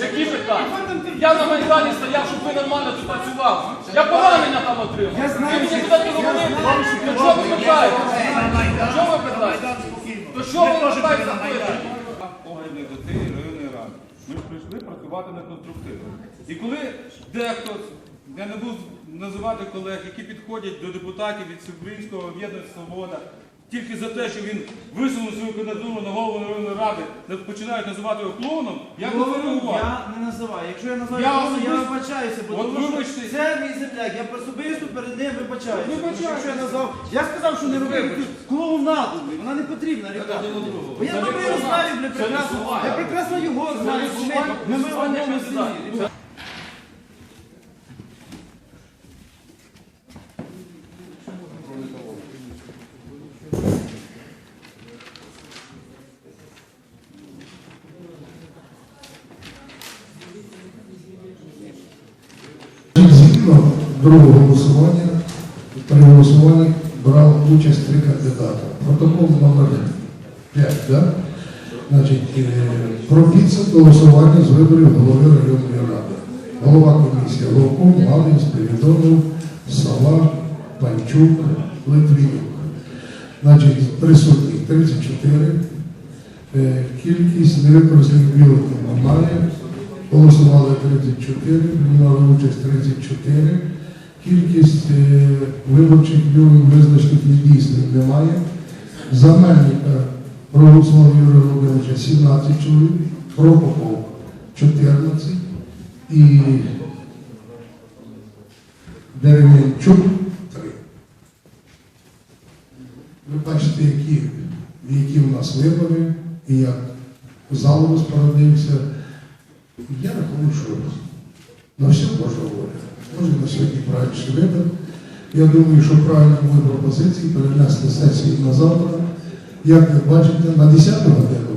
Які питання? Я на Майдані стояв, щоб ви нормально тут працювали. Я поранення там отримав. Я знаю, ви мені куди говорити? То що ви питаєте? Що ви питаєте? То що ви питаєте запитати? Огляди до цієї районної ради. Ми прийшли працювати на конструктивно. І коли дехто я не буду називати колег, які підходять до депутатів від Всеукраїнського об'єднання Свобода, тільки за те, що він висунув свою кандидатуру на голову районної ради, починають називати його клоуном, я реагувати. Я не називаю. Якщо я називаю Я клоуном, я вибачаюся, бо От тому що це мій земляк. Я особисто перед ним вибачаюся. Вибачаюся. Я назвав, я сказав, що не робив клоунаду, вона не потрібна, ребята. Бо я добре його знаю, прекрасно. Я прекрасно його знаю, ми, в одному селі. Згідно другого голосування, при голосуванні брав участь три кандидата. Протокол номер 5, да? Значить, е, про підсумок голосування з виборів голови районної ради. Голова комісії Ловков, Малин, Спиридонов, Сова, Панчук, Литвинюк. Значить, присутніх 34. Е, Кількість невикористаних бюлетнів немає. Голосували 34, приймали участь 34. Кількість е, виборчих бюлетнів визначених недійсним немає. За Мельника проголосував Юрія Володимировича 17 чоловік, Прокопов 14 і Дерев'янчук 3. Ви бачите, які, які в нас вибори і як зал розпорядився. Я рахую, що на все Божа воля. Може на сьогодні правильний вибір. Я думаю, що правильно мої пропозиції перенести сесію на завтра. Як ви бачите, на 10 годину